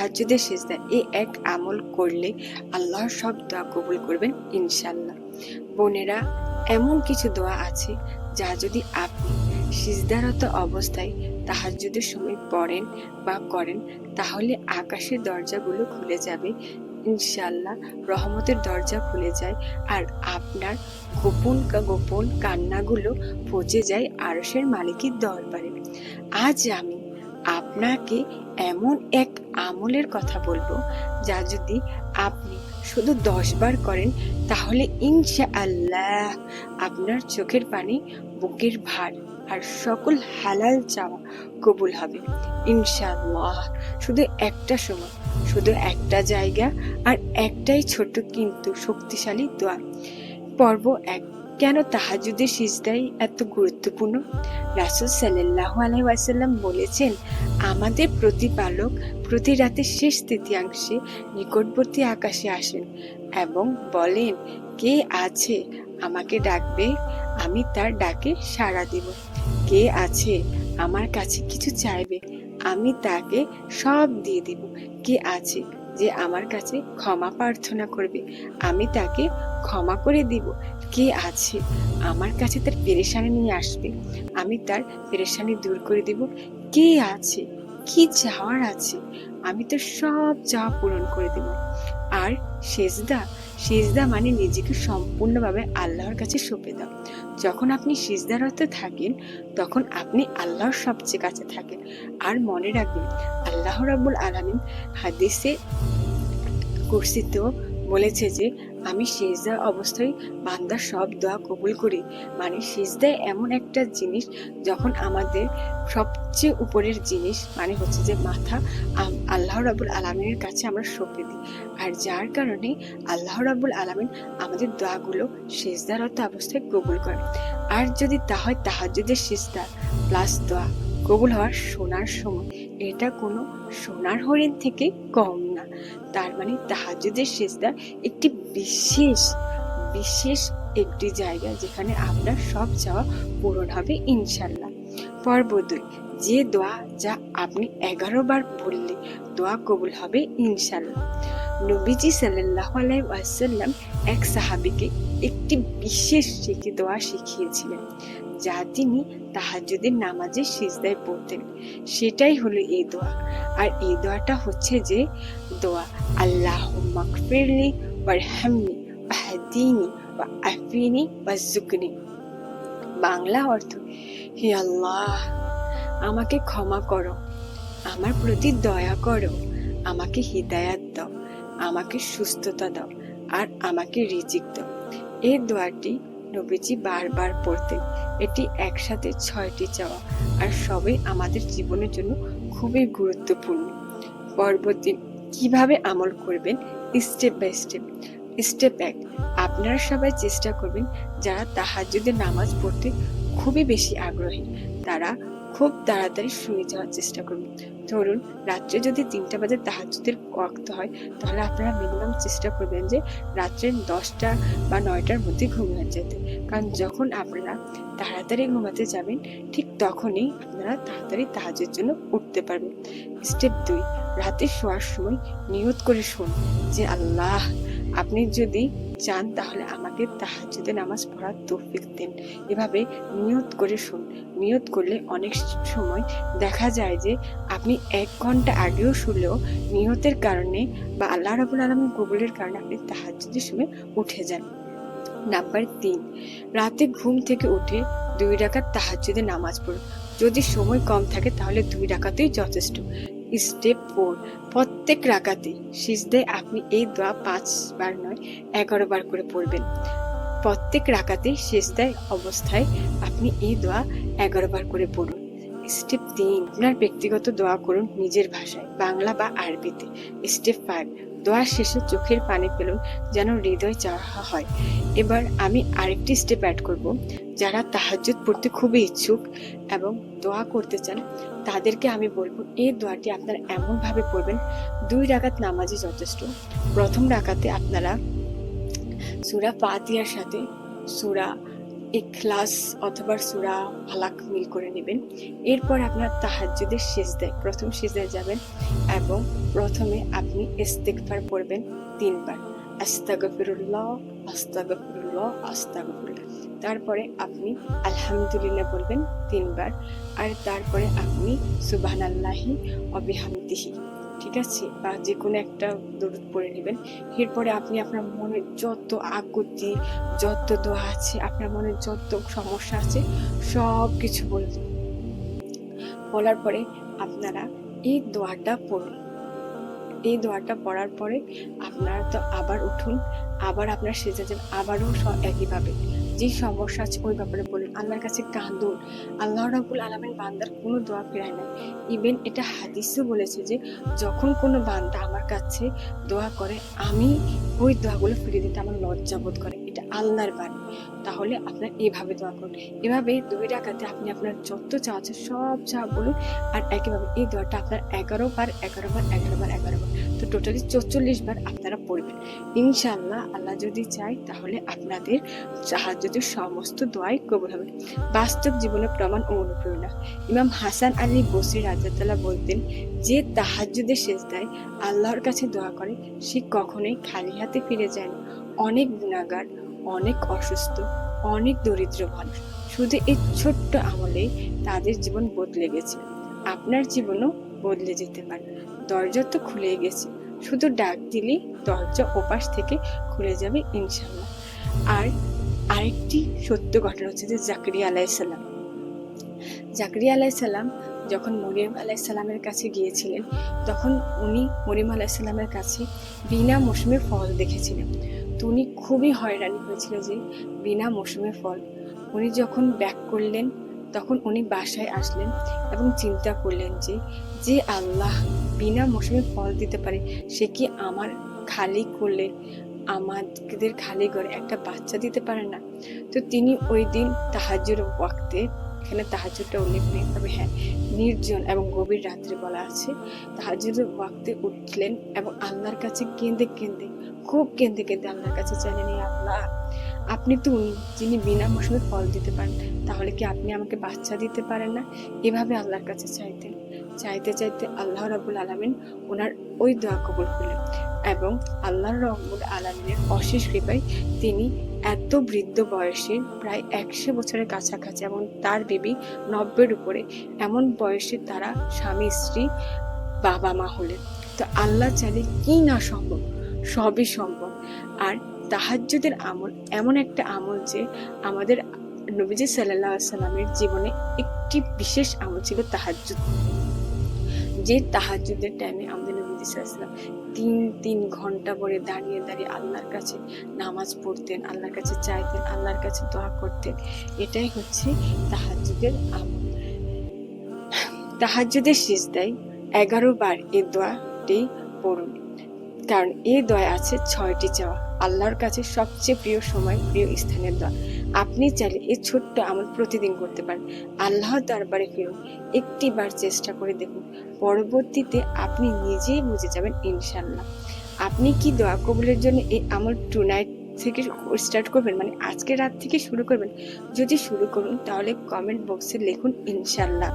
তাহাজ্জুদের সেজদা এই এক আমল করলে আল্লাহ সব দোয়া কবুল করবেন ইনশাল্লাহ বোনেরা, এমন কিছু দোয়া আছে যা যদি আপনি সিজদারত অবস্থায় তাহাজ্জুদের সময় পড়েন বা করেন, তাহলে আকাশের দরজাগুলো খুলে যাবে ইনশাল্লাহ রহমতের দরজা খুলে যায় আর আপনার গোপন গোপন কান্নাগুলো পচে যায় আরসের মালিকের দরবারে। আজ আমি আপনাকে এমন এক আমলের কথা বলব, যা যদি আপনি শুধু দশ বার করেন, তাহলে ইনশা আল্লাহ আপনার চোখের পানি, বুকের ভার আর সকল হালাল চাওয়া কবুল হবে। ইনশাআল্লাহ শুধু একটা সময়, শুধু একটা জায়গা আর একটাই ছোট কিন্তু শক্তিশালী দোয়া। পর্ব এক কেন তাহাজুদের সিজদাই এত গুরুত্বপূর্ণ? রাসুল সাল্লাহ আলাইসাল্লাম বলেছেন, আমাদের প্রতিপালক প্রতি রাতের শেষ তৃতীয়াংশে নিকটবর্তী আকাশে আসেন এবং বলেন, কে আছে আমাকে ডাকবে, আমি তার ডাকে সাড়া দেব। কে আছে আমার কাছে কিছু চাইবে, আমি তাকে সব দিয়ে দেব। কে আছে যে আমার কাছে ক্ষমা প্রার্থনা করবে। আমি তাকে ক্ষমা করে দিব। কে আছে? আমার কাছে তার পেরেশানি নিয়ে আসবে। আমি তার পেরেশানি দূর করে দিব। কে আছে? কি চাওয়ার আছে? আমি তো সব চাওয়া পূরণ করে দেব। আর সেজদা সেজদা মানে নিজেকে সম্পূর্ণভাবে আল্লাহর কাছে সঁপে দাও। যখন আপনি সিজদারতে থাকেন, তখন আপনি আল্লাহর সবচেয়ে কাছে থাকেন। আর মনে রাখবেন, আল্লাহ রাব্বুল আলামিন হাদিসে কুরসিতেও বলেছে যে আমি সেজদা অবস্থায় বান্দার সব দোয়া কবুল করি। মানে সেজদায় এমন একটা জিনিস যখন আমাদের সবচেয়ে উপরের জিনিস মানে হচ্ছে যে মাথা আল্লাহ রাবুল আলমিনের কাছে আমরা সঁপে দিই। আর যার কারণে আল্লাহ রাবুল আলমিন আমাদের দোয়াগুলো সেজদারত অবস্থায় কবুল করে। আর যদি তা হয় তাহাজুদের সেজদা প্লাস দোয়া কবুল হওয়ার সোনার সময় এটা কোনো সোনার হরিণ থেকে কম না। তার মানে তাহাজুদের সেজদা একটি বিশেষ বিশেষ একটি জায়গা যেখানে আপনার সব চাওয়া পূরণ হবে ইনশাল্লাহ। পর্ব দুই যে দোয়া যা আপনি এগারো বার বললে দোয়া কবুল হবে ইনশাল্লাহ নবীজি সাল্লাহ আলাইসাল্লাম এক সাহাবিকে একটি বিশেষ শিখে দোয়া শিখিয়েছিলেন, যা তিনি তাহাজ্জুদের নামাজে সিজদায় পড়তেন। সেটাই হলো এই দোয়া। আর এই দোয়াটা হচ্ছে যে, দোয়া আল্লাহ মাকফিরলি ওয়ারহামনি, ওয়াহদিনি, ওয়া আফিনি ওয়াজুকনি বাংলা অর্থ। হে আল্লাহ, আমাকে ক্ষমা করো, আমার প্রতি দয়া করো, আমাকে হিদায়াত দাও, আমাকে সুস্থতা দাও, আর আমাকে রিজিক দাও। এই দোয়াটি নবীজি বারবার পড়তেন। এটি একসাথে ছয়টি চাওয়া, আর সবই আমাদের জীবনের জন্য খুবই গুরুত্বপূর্ণ। পরবর্তী, কীভাবে আমল করবেন? স্টেপ বাই স্টেপ স্টেপ এক আপনারা সবাই চেষ্টা করবেন যারা তাহাজ্জুদের নামাজ পড়তে খুবই বেশি আগ্রহী, তারা খুব তাড়াতাড়ি শুয়ে যাওয়ার চেষ্টা করুন। ধরুন, রাত্রে যদি তিনটা বাজে তাহাজ্জুদের ওয়াক্ত হয়, তাহলে আপনারা মিনিমাম চেষ্টা করবেন যে রাত্রে দশটা বা নয়টার মধ্যে ঘুমিয়ে যেতে। কারণ যখন আপনারা তাড়াতাড়ি ঘুমাতে যাবেন, ঠিক তখনই আপনারা তাড়াতাড়ি তাহাজের জন্য উঠতে পারবেন। স্টেপ দুই, রাতে শোয়ার সময় নিয়ত করে শুন যে আল্লাহ আপনি যদি চান তাহলে আমাকে তাহাজুদে নামাজ পড়ার তৌফিক দেন। এভাবে নিয়ত করে শুন। নিয়ত করলে অনেক সময় দেখা যায় যে আপনি এক ঘণ্টা আগেও শুনলেও নিয়তের কারণে বা আল্লাহ রাবুল আলমীর কবুলের কারণে আপনি তাহাজুদের সময় উঠে যান। নাম্বার তিন, রাতে ঘুম থেকে উঠে দুই রাকাত তাহাজ্জুদে নামাজ পড়ুন। যদি সময় কম থাকে তাহলে দুই রাকাতেই যথেষ্ট। স্টেপ ফোর প্রত্যেক রাকাতে সিজদে আপনি এই দোয়া পাঁচবার নয় এগারো বার করে পড়বেন। প্রত্যেক রাকাতে সিজদায় অবস্থায় আপনি এই দোয়া এগারো বার করে পড়ুন। স্টেপ তিন, আপনার ব্যক্তিগত দোয়া করুন নিজের ভাষায়, বাংলা বা আরবিতে। স্টেপ ফাইভ দোয়ার শেষে চোখের পানি ফেলুন যেন হৃদয় চাওয়া হয়। এবার আমি আরেকটি স্টেপ অ্যাড করব। যারা তাহাজ্জুদ পড়তে খুবই ইচ্ছুক এবং দোয়া করতে চান, তাদেরকে আমি বলব এই দোয়াটি আপনারা এমনভাবে পড়বেন, দুই রাকাত নামাজই যথেষ্ট। প্রথম রাকাতে আপনারা সুরা পাতিয়ার সাথে সুরা ইখলাস অথবা সুরা ফালাক মিল করে নেবেন। এরপর আপনার তাহাজ্জুদের সেজদায়, প্রথম সেজদায় যাবেন এবং প্রথমে আপনি ইস্তেগফার পড়বেন তিনবার। আস্তাগফিরুল্লাহ আস্তাগফিরুল্লাহ আস্তাগফিরুল্লাহ। তারপরে আপনি আলহামদুলিল্লাহ বলবেন তিনবার। আর তারপরে আপনি সুবহানাল্লাহি অবিহামদিহি ঠিক আছে? বা যে কোনো একটা দরুদ পড়ে নেবেন। এরপরে আপনি আপনার মনের যত আকুতি যত দোয়া আছে, আপনার মনের যত সমস্যা আছে সব কিছু বলবেন বলার পরে আপনারা এই দোয়াটা পড়ুন। এই দোয়াটা পড়ার পরে আপনারা তো আবার উঠুন, আবার আপনার সেজে যান আবারও একইভাবে। যে সমস্যা আছে ওই ব্যাপারে আল্লাহর কাছে কাঁদুন। আল্লাহ রাবুল আলমের বান্দার কোনো দোয়া ফেরায় না ইভেন এটা হাদিসও বলেছে যে, যখন কোনো বান্দা আমার কাছে দোয়া করে, আমি ওই দোয়াগুলো ফিরিয়ে দিতে আমার লজ্জা বোধ করে। এটা আল্লাহর বাণী। তাহলে আপনার এভাবে দোয়া করুন। এভাবে দুই রাখাতে আপনি আপনার যত চা আছে সব চা বলুন। আর একইভাবে এই দোয়াটা আপনার এগারো বার এগারো বার এগারো বার এগারো বার। তো টোটালি চৌচল্লিশ বার আপনারা পড়বেন। ইনশাল্লাহ আল্লাহ যদি চায় তাহলে আপনাদের সাহায্যের সমস্ত দোয়াই কবুল হবে। বাস্তব জীবনে প্রমাণ ও অনুপ্রেরণা। ইমাম হাসান আলী বসির রাজাতাল্লাহ বলতেন, যে তাহাজ্জুদের শেষ দেয় আল্লাহর কাছে দোয়া করে, সে কখনোই খালি হাতে ফিরে যায় না। অনেক গুণাগার অনেক অসুস্থ, অনেক দরিদ্র মানুষ। শুধু এই ছোট্ট আমলেই তাদের জীবন বদলে গেছে। আপনার জীবনও বদলে যেতে পারে। দরজা তো খুলে গেছে। শুধু ডাক দিলেই দরজা ওপাশ থেকে খুলে যাবে ইনশাল্লাহ আর আরেকটি সত্য ঘটনা হচ্ছে যে জাকরিয়া আলাইসাল্লাম জাকরিয়া আলাইসাল্লাম যখন মরিয়ম আলাইসাল্লামের কাছে গিয়েছিলেন, তখন উনি মরিয়ম আলাইসাল্লামের কাছে বিনা মৌসুমে ফল দেখেছিলেন। তো উনি খুবই হয়রানি হয়েছিল যে বিনা মৌসুমে ফল। উনি যখন ব্যাক করলেন তখন উনি বাসায় আসলেন এবং চিন্তা করলেন যে যে আল্লাহ বিনা মৌসুমে ফল দিতে পারে, সে কি আমার খালি করলে আমাদের খালি ঘরে একটা বাচ্চা দিতে পারে না? তো তিনি ওই দিন তাহাজুর ওয়াক্তে, এখানে তাহাজুরটা উল্লেখ নেই, তবে হ্যাঁ নির্জন এবং গভীর রাত্রে বলা আছে তাহাজুর ওয়াক্তে উঠলেন এবং আল্লাহর কাছে কেঁদে কেঁদে, খুব কেঁদে কেঁদে আল্লাহর কাছে চাইলেন আল্লাহ আপনি তো উনি, যিনি বিনা মৌসুমে ফল দিতে পারেন, তাহলে কি আপনি আমাকে বাচ্চা দিতে পারেন না? এভাবে আল্লাহর কাছে চাইতেন চাইতে চাইতে আল্লাহ রাবুল আলমিন ওনার ওই দোয়া কবুল করলেন এবং আল্লাহ রব্বুল আলমিনের অশেষ কৃপায় তিনি এত বৃদ্ধ বয়সে প্রায় একশো বছরের কাছাকাছি এবং তার বেবি নব্বের উপরে এমন বয়সে তারা স্বামী, স্ত্রী বাবা মা হলেন। তো আল্লাহ চাইলে কি না সম্ভব? সবই সম্ভব। আর তাহাজ্জুদের আমল এমন একটা আমল যে আমাদের নবীজি সাল্লাহ সাল্লামের জীবনে একটি বিশেষ আমল ছিল তাহাজ্জুদ। যে তাহাজ্জুদের টাইমে আমাদের নবীজি সাল্লাম তিন তিন ঘণ্টা করে দাঁড়িয়ে দাঁড়িয়ে আল্লাহর কাছে নামাজ পড়তেন, আল্লাহর কাছে চাইতেন, আল্লাহর কাছে দোয়া করতেন। এটাই হচ্ছে তাহাজ্জুদের আমল। তাহাজ্জুদের শেষ দেয় এগারো বার এই দোয়াটি পড়ুন। কারণ এই দোয়া আছে ছয়টি চাওয়া। আল্লাহর কাছে সবচেয়ে প্রিয় সময়, প্রিয় স্থানের দোয়া। আপনি চাইলে এই ছোট্ট আমল প্রতিদিন করতে পারেন। আল্লাহর দরবারে ফিরুন। একটি বার চেষ্টা করে দেখুন। পরবর্তীতে আপনি নিজেই বুঝে যাবেন ইনশাল্লাহ আপনি কি দোয়া কবুলের জন্য এই আমল টু নাইট থেকে স্টার্ট করবেন? মানে আজকে রাত থেকে শুরু করবেন? যদি শুরু করুন, তাহলে কমেন্ট বক্সে লিখুন ইনশাল্লাহ